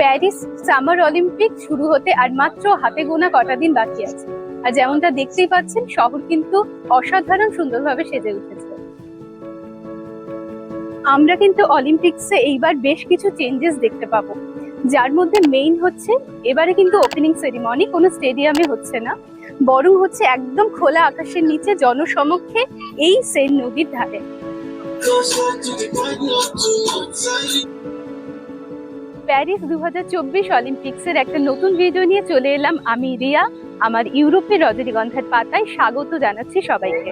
Paris summer Olympic শুরু হতে আর মাত্র হাতে গোনা কটা দিন বাকি আছে। আর যেমনটা দেখতেই পাচ্ছেন, শহর কিন্তু অসাধারণ সুন্দরভাবে সেজে উঠেছে। আমরা কিন্তু অলিম্পিক্সে এইবার বেশ কিছু চেঞ্জেস দেখতে পাবো। যার মধ্যে মেইন হচ্ছে, এবারে কিন্তু ওপেনিং সেরিমনি কোনো স্টেডিয়ামে হচ্ছে না। বরং হচ্ছে একদম খোলা আকাশের নিচে জনসমক্ষে এই সেন নদীর ধারে। প্যারিস দু হাজার চব্বিশ অলিম্পিক্সের একটা নতুন ভিডিও নিয়ে চলে এলাম। আমি রিয়া, আমার ইউরোপের রজনীগন্ধার পাতায় স্বাগত জানাচ্ছি সবাইকে।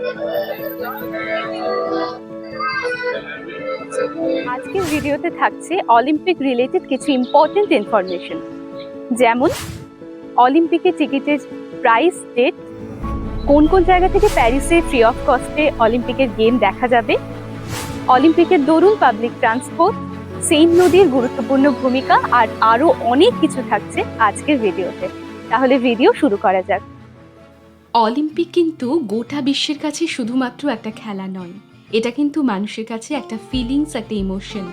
আজকের ভিডিওতে থাকছে অলিম্পিক রিলেটেড কিছু ইম্পর্টেন্ট ইনফরমেশন যেমন অলিম্পিকের টিকিটের প্রাইস ডেট কোন কোন জায়গা থেকে প্যারিসে ফ্রি অফ কস্টে অলিম্পিকের গেম দেখা যাবে, অলিম্পিকের দরুন পাবলিক ট্রান্সপোর্ট সেইন নদীর গুরুত্বপূর্ণ ভূমিকা আর আরও অনেক কিছু থাকছে আজকের ভিডিওতে। তাহলে ভিডিও শুরু করা যাক। অলিম্পিক কিন্তু গোটা বিশ্বের কাছে শুধুমাত্র একটা খেলা নয়, এটা কিন্তু মানুষের কাছে একটা ফিলিংস একটা ইমোশন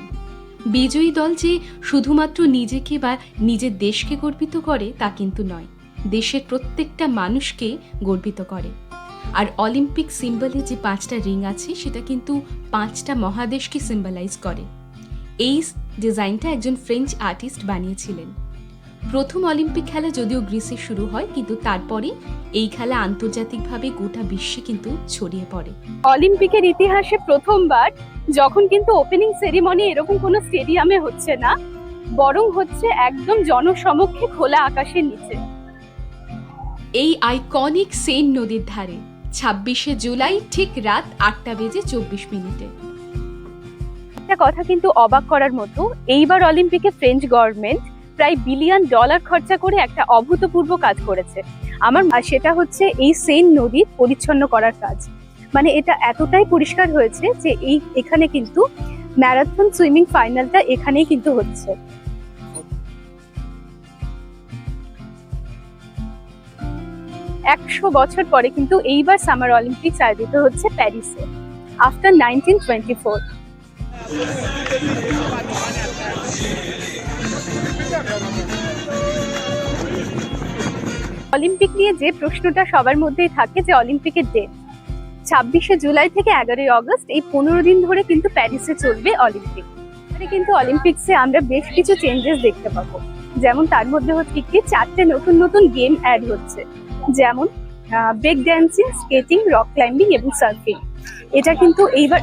বিজয়ী দল যে শুধুমাত্র নিজেকে বা নিজের দেশকে গর্বিত করে, তা কিন্তু নয়, দেশের প্রত্যেকটা মানুষকে গর্বিত করে। আর অলিম্পিক সিম্বলে যে পাঁচটা রিং আছে, সেটা কিন্তু পাঁচটা মহাদেশকে সিম্বলাইজ করে। এই ডিজাইনটা একজন ফ্রেঞ্চ আর্টিস্ট বানিয়েছিলেন। প্রথম অলিম্পিক খেলা যদিও গ্রিসে শুরু হয় কিন্তু তারপরে এই খেলা আন্তর্জাতিকভাবে গোটা বিশ্বে কিন্তু ছড়িয়ে পড়ে। অলিম্পিকের ইতিহাসে প্রথমবার যখন কিন্তু ওপেনিং সেরিমনি এরকম কোনো স্টেডিয়ামে হচ্ছে না বরং হচ্ছে একদম জনসমক্ষে খোলা আকাশের নিচে। এই আইকনিক সেন নদীর ধারে ছাব্বিশে জুলাই ঠিক রাত আটটা বেজে চব্বিশ মিনিটে। একটা কথা কিন্তু অবাক করার মতো, এইবার অলিম্পিকে ফ্রেঞ্চ গভর্নমেন্ট প্রায় বিলিয়ন ডলার খরচা করে একটা অভূতপূর্ব কাজ করেছে। আমার সেটা হচ্ছে এই সেন নদী পরিচ্ছন্ন করার কাজ। মানে এটা এতটাই পরিষ্কার হয়েছে যে এই, এখানে কিন্তু ম্যারাথন, সুইমিং ফাইনালটা এখানেই কিন্তু হচ্ছে। একশো বছর পরে কিন্তু এইবার সামার অলিম্পিক্স আয়োজিত হচ্ছে প্যারিসে, আফটার নাইনটিন টোয়েন্টি অলিম্পিক নিয়ে যে প্রশ্নটা সবার মধ্যেই থাকে যে অলিম্পিকের ডেট ছাব্বিশে জুলাই থেকে এগারোই অগস্ট, এই পনেরো দিন ধরে কিন্তু প্যারিসে চলবে অলিম্পিক। এখানে কিন্তু অলিম্পিক্সে আমরা বেশ কিছু চেঞ্জেস দেখতে পাবো। যেমন তার মধ্যে হচ্ছে কি, চারটে নতুন নতুন গেম অ্যাড হচ্ছে। যেমন break dancing skating rock climbing এবং সার্ফিং এটা কিন্তু এইবার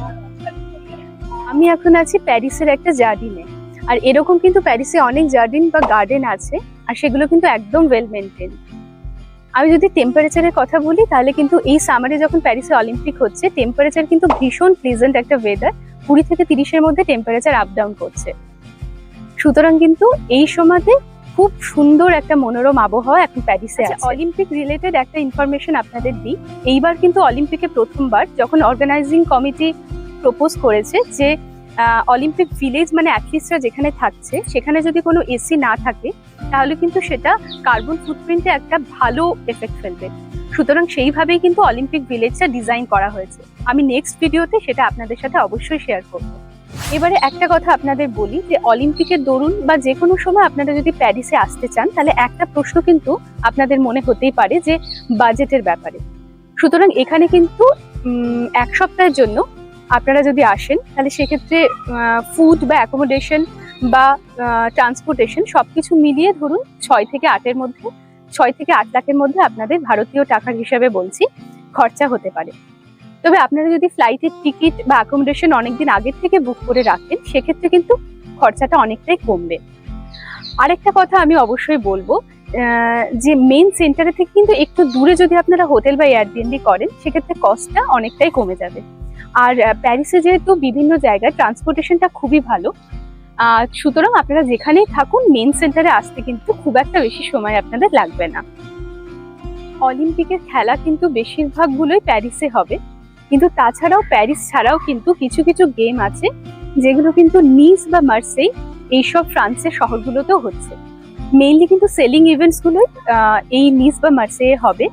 আমি এখন আছি প্যারিসের একটা জার্ডিনে। আর এরকম কিন্তু প্যারিসে অনেক জার্ডিন বা গার্ডেন আছে আর সেগুলো কিন্তু একদম ওয়েল মেনটেন আমি যদি টেম্পারেচারের কথা বলি তাহলে কিন্তু এই সামারে যখন প্যারিসে অলিম্পিক হচ্ছে টেম্পারেচার কিন্তু ভীষণ প্লিজেন্ট একটা ওয়েদার কুড়ি থেকে তিরিশের মধ্যে টেম্পারেচার আপ ডাউন করছে। সুতরাং কিন্তু এই সময়তে খুব সুন্দর একটা মনোরম আবহাওয়া এখন প্যারিসে আছে। অলিম্পিক রিলেটেড একটা ইনফরমেশন আপনাদের দিই। এইবার কিন্তু অলিম্পিকে প্রথমবার যখন অর্গানাইজিং কমিটি প্রপোজ করেছে যে অলিম্পিক ভিলেজ মানে অ্যাথলিস্টরা যেখানে থাকছে, সেখানে যদি কোনো এসি না থাকে, তাহলে কিন্তু সেটা কার্বন ফুটপ্রিন্টে একটা ভালো এফেক্ট ফেলবে। সুতরাং সেইভাবেই কিন্তু অলিম্পিক ভিলেজটা ডিজাইন করা হয়েছে। আমি নেক্সট ভিডিওতে সেটা আপনাদের সাথে অবশ্যই শেয়ার করব। এবারে একটা কথা আপনাদের বলি যে অলিম্পিকের দরুন বা যে কোনো সময় আপনারা যদি প্যারিসে আসতে চান, তাহলে একটা প্রশ্ন কিন্তু আপনাদের মনে হতেই পারে যে বাজেটের ব্যাপারে। সুতরাং এখানে কিন্তু এক সপ্তাহের জন্য আপনারা যদি আসেন, তাহলে সেক্ষেত্রে ফুড বা অ্যাকোমোডেশন বা ট্রান্সপোর্টেশন সবকিছু মিলিয়ে ধরুন ছয় থেকে আটের মধ্যে, ছয় থেকে আট লাখের মধ্যে আপনাদের ভারতীয় টাকার হিসাবে বলছি, খরচা হতে পারে। তবে আপনারা যদি ফ্লাইটের টিকিট বা অ্যাকোমোডেশন অনেকদিন আগের থেকে বুক করে রাখেন, সেক্ষেত্রে কিন্তু খরচাটা অনেকটাই কমবে। আরেকটা কথা আমি অবশ্যই বলব যে মেন সেন্টারে থেকে কিন্তু একটু দূরে যদি আপনারা হোটেল বা এয়ারবিএনবি করেন, সেক্ষেত্রে কস্টটা অনেকটাই কমে যাবে। আর প্যারিসে যেহেতু বিভিন্ন জায়গায় ট্রান্সপোর্টেশনটা খুবই ভালো সুতরাং আপনারা যেখানেই থাকুন মেন সেন্টারে আসতে কিন্তু খুব একটা বেশি সময় আপনাদের লাগবে না। অলিম্পিকের খেলা কিন্তু বেশিরভাগগুলোই প্যারিসে হবে, কিন্তু তাছাড়াও প্যারিস ছাড়াও কিন্তু কিছু কিছু গেম আছে, যেগুলো কিন্তু নিস বা মার্সেই এইসব ফ্রান্সের শহরগুলোতেও হচ্ছে। মেইনলি কিন্তু সেলিং ইভেন্টস গুলোই এই নিস বা মার্সেয়ে হবে।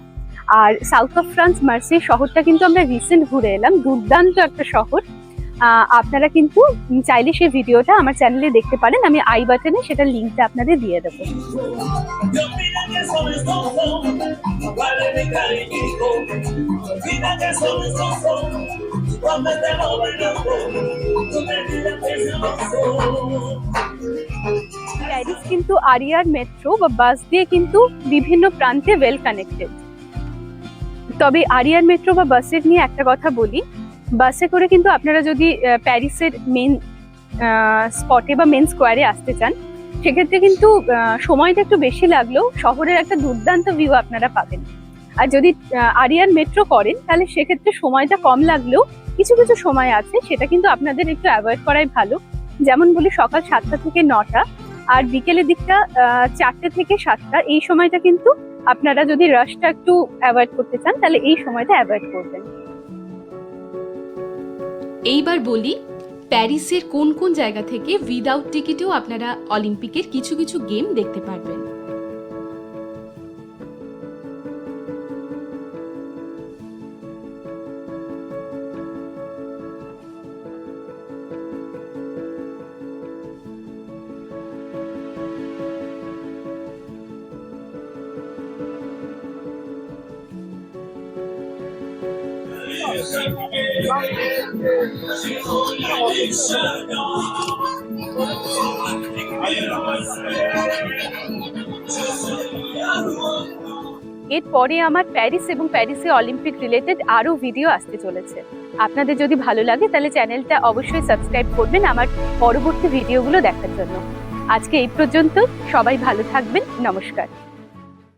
আর সাউথ অফ ফ্রান্স মার্সি শহরটা কিন্তু আমরা রিসেন্ট ঘুরে এলাম, দুর্দান্ত একটা শহর আপনারা কিন্তু চাইলে সেই ভিডিওটা আমার চ্যানেলে দেখতে পারেন, আমি আই বাটনে সেটার লিঙ্কটা আপনাদের দিয়ে দেবো. প্যারিস কিন্তু আরিয়ার মেট্রো বা বাস দিয়ে কিন্তু বিভিন্ন প্রান্তে ওয়েল কানেক্টেড তবে আরিয়ার মেট্রো বা বাসের নিয়ে একটা কথা বলি। বাসে করে কিন্তু আপনারা যদি প্যারিসের মেন স্পটে বা মেন স্কোয়ারে আসতে চান সেক্ষেত্রে কিন্তু সময়টা একটু বেশি লাগলেও শহরের একটা দুর্দান্ত ভিউ আপনারা পাবেন। আর যদি আহ, আরিয়ার মেট্রো করেন তাহলে সেক্ষেত্রে সময়টা কম লাগলেও কিছু কিছু সময় আছে সেটা কিন্তু আপনাদের একটু অ্যাভয়েড করাই ভালো। যেমন বলি সকাল সাতটা থেকে নটা আর বিকেলের দিকটা চারটে থেকে সাতটা এই সময়টা কিন্তু আপনারা যদি রাশটা একটু অ্যাভয়েড করতে চান, তাহলে এই সময়টা অ্যাভয়েড করবেন। এইবার বলি, প্যারিসের কোন কোন জায়গা থেকে উইদাউট টিকিটেও আপনারা অলিম্পিকের কিছু কিছু গেম দেখতে পারবেন। এরপরে আমার প্যারিস এবং প্যারিসে অলিম্পিক রিলেটেড আরও ভিডিও আসতে চলেছে। আপনাদের যদি ভালো লাগে, তাহলে চ্যানেলটা অবশ্যই সাবস্ক্রাইব করবেন আমার পরবর্তী ভিডিওগুলো দেখার জন্য। আজকে এই পর্যন্ত, সবাই ভালো থাকবেন, নমস্কার।